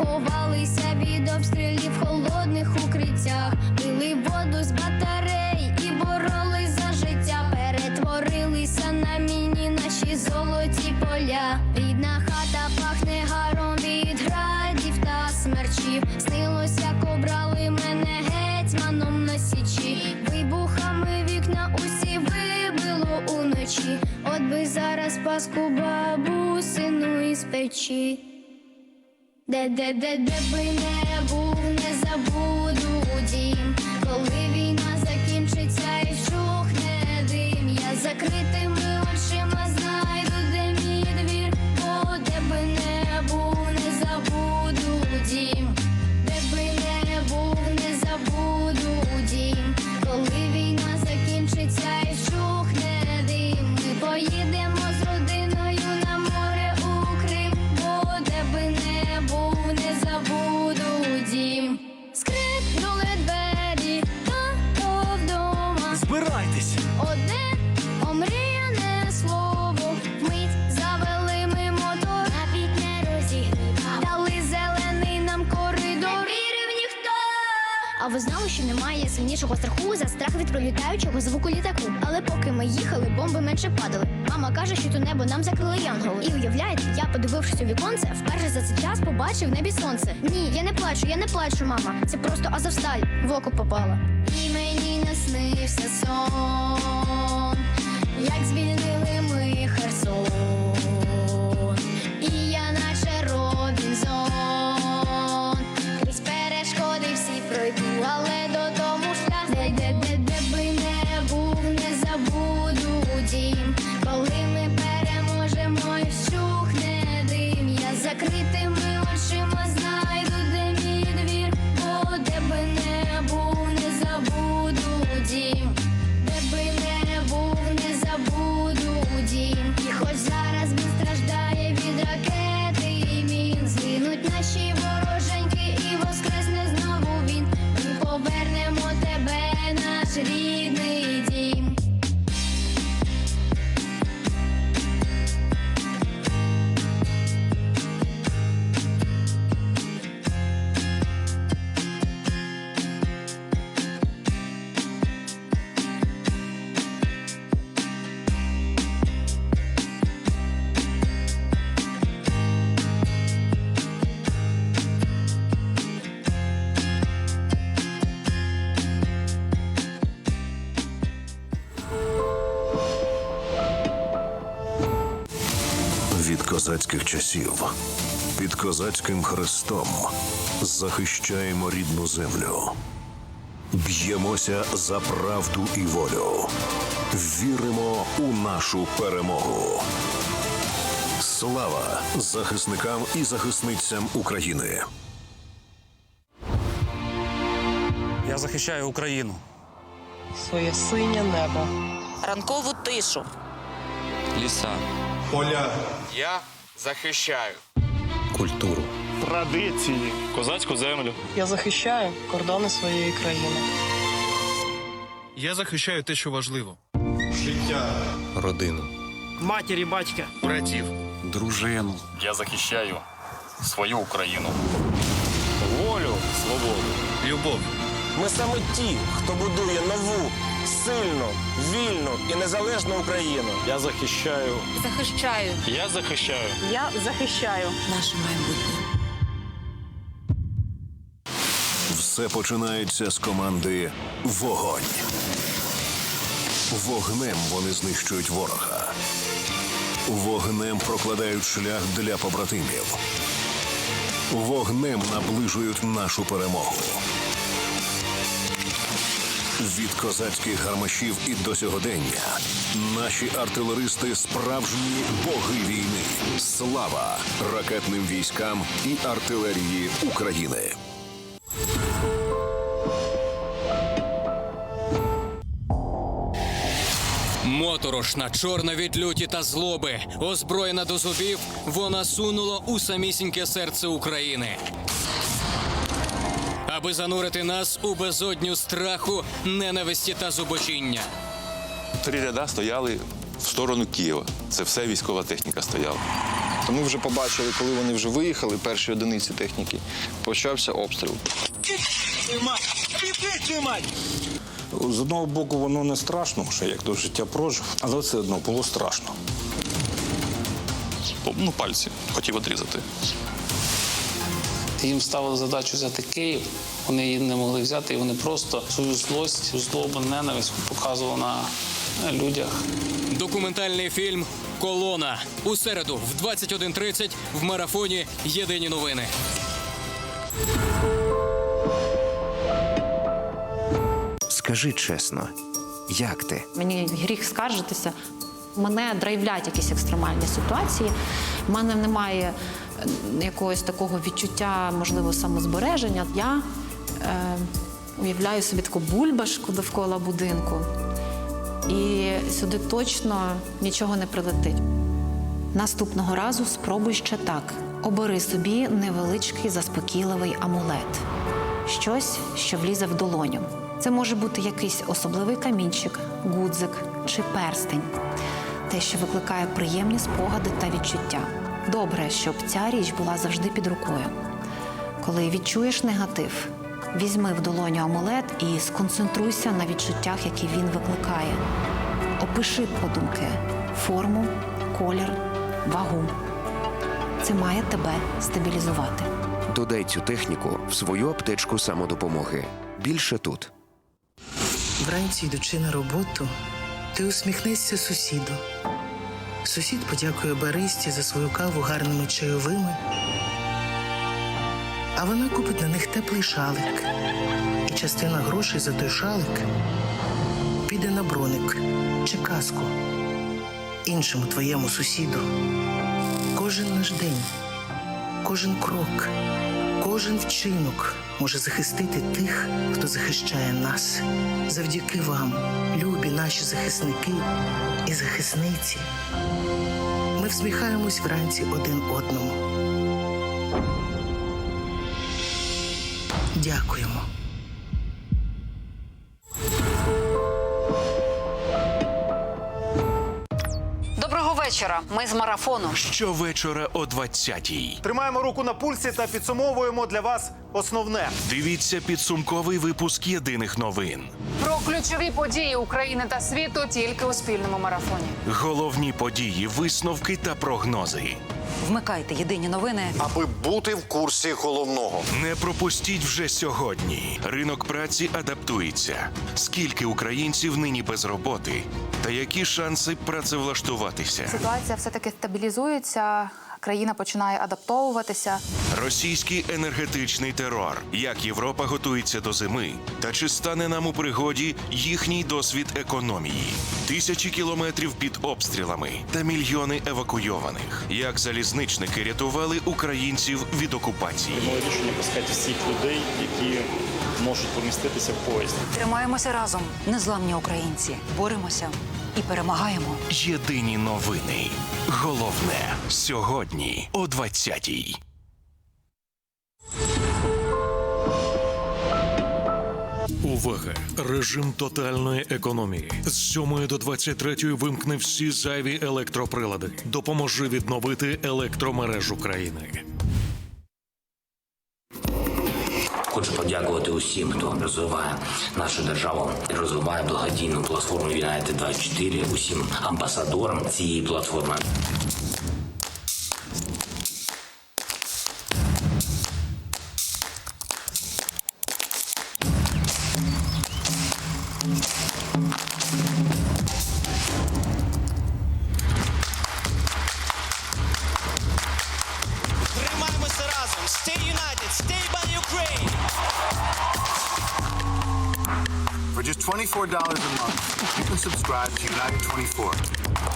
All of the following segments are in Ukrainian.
ховалися від обстрілів в холодних укриттях, пили воду з батарей і боролись за життя. Перетворилися на міні наші золоті поля. Рідна хата пахне гаром від градів та смерчів. Снилось, як обрали мене гетьманом на січі. Вибухами вікна усі вибило уночі. От би зараз паску бабусину із печі. Де де де де би не був, не забуду дім, коли війна закінчиться і вщухне дим, я закритими немає страху за страх від пролітаючого звуку літаку. Але поки ми їхали, бомби менше падали. Мама каже, що то небо нам закрили янголи. І уявляєте, я, подивившись у віконце, вперше за цей час побачив в небі сонце. Ні, я не плачу, я не плачу, мама. Це просто Азовсталь в око попала. І мені наснився сон, як звільнили ми Херсон. Крізь перешкоди всі пройду, але козацьких часів під козацьким хрестом захищаємо рідну землю. Б'ємося за правду і волю. Віримо у нашу перемогу. Слава захисникам і захисницям України! Я захищаю Україну. своє синє небо. ранкову тишу. Ліса. Я захищаю. Культуру. традиції, козацьку землю. Я захищаю кордони своєї країни. Я захищаю те, що важливо. життя, Родину. Матері, батька. Братів. Дружину. Я захищаю свою Україну. Волю, свободу. Любов. Ми саме ті, хто будує нову, сильну, вільну і незалежну Україну. Я захищаю. Захищаю Я захищаю. Я захищаю. наше майбутнє. Все починається з команди Вогонь. Вогнем вони знищують ворога. Вогнем прокладають шлях для побратимів. Вогнем наближують нашу перемогу. Від козацьких гармашів і до сьогодення наші артилеристи справжні боги війни. Слава ракетним військам і артилерії України. Моторошна, чорна від люті та злоби, озброєна до зубів, вона сунула у самісіньке серце України. Аби занурити нас у безодню страху, ненависті та зубожіння. Три ряда стояли в сторону Києва. Це все військова техніка стояла. Ми вже побачили, коли вони вже виїхали, перші одиниці техніки, почався обстріл. З одного боку, воно не страшно, що як до життя прожив, але все одно було страшно. Ну, пальці хотів відрізати. Їм ставили задачу взяти Київ. Вони її не могли взяти, і вони просто свою злость, злобу, ненависть показували на людях. Документальний фільм Колона у середу в 21.30 в марафоні Єдині новини. Скажи чесно, як ти? Мені гріх скаржитися. Мене драйвлять якісь екстремальні ситуації. У мене немає якогось такого відчуття, можливо, самозбереження. Я е, уявляю собі таку бульбашку довкола будинку, і сюди точно нічого не прилетить. Наступного разу спробуй ще так: обери собі невеличкий заспокійливий амулет, щось, що влізе в долоню. Це може бути якийсь особливий камінчик, гудзик чи перстень, те, що викликає приємні спогади та відчуття. Добре, щоб ця річ була завжди під рукою. Коли відчуєш негатив, візьми в долоню амулет і сконцентруйся на відчуттях, які він викликає. Опиши подумки, форму, колір, вагу. Це має тебе стабілізувати. Додай цю техніку в свою аптечку самодопомоги. Більше тут. Вранці, йдучи на роботу, ти усміхнешся сусіду. Сусід подякує баристі за свою каву гарними чайовими, а вона купить на них теплий шалик. І частина грошей за той шалик піде на броник чи каску іншому твоєму сусіду. Кожен наш день, кожен крок, кожен вчинок може захистити тих, хто захищає нас. Завдяки вам, любі наші захисники і захисниці. Ми всміхаємось вранці один одному. Дякуємо. Вечора. Ми з марафону. Щовечора о 20-й. Тримаємо руку на пульсі та підсумовуємо для вас основне. Дивіться підсумковий випуск єдиних новин. Про ключові події України та світу тільки у спільному марафоні. Головні події, висновки та прогнози. Вмикайте єдині новини. Аби бути в курсі головного. Не пропустіть вже сьогодні. Ринок праці адаптується. Скільки українців нині без роботи? Та які шанси працевлаштуватися? Ситуація все таки стабілізується. Країна починає адаптовуватися. Російський енергетичний терор. Як Європа готується до зими? Та чи стане нам у пригоді їхній досвід економії? Тисячі кілометрів під обстрілами та мільйони евакуйованих. Як залізничники рятували українців від окупації? рішення пускати всіх людей, які можуть поміститися в поїзд. Тримаємося разом. Незламні українці. Боремося і перемагаємо. Єдині новини. Головне сьогодні о 20-й. Увага! Режим тотальної економії. З 7 до 23 вимкни всі зайві електроприлади. Допоможи відновити електромережу країни. Хочу подякувати усім, хто розвиває нашу державу, розвиває благодійну платформу United 24 усім амбасадорам цієї платформи. Тримаємося $24 a month, you can subscribe to United 24.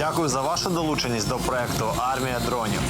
Дякую за вашу долученість до проекту Армія дронів.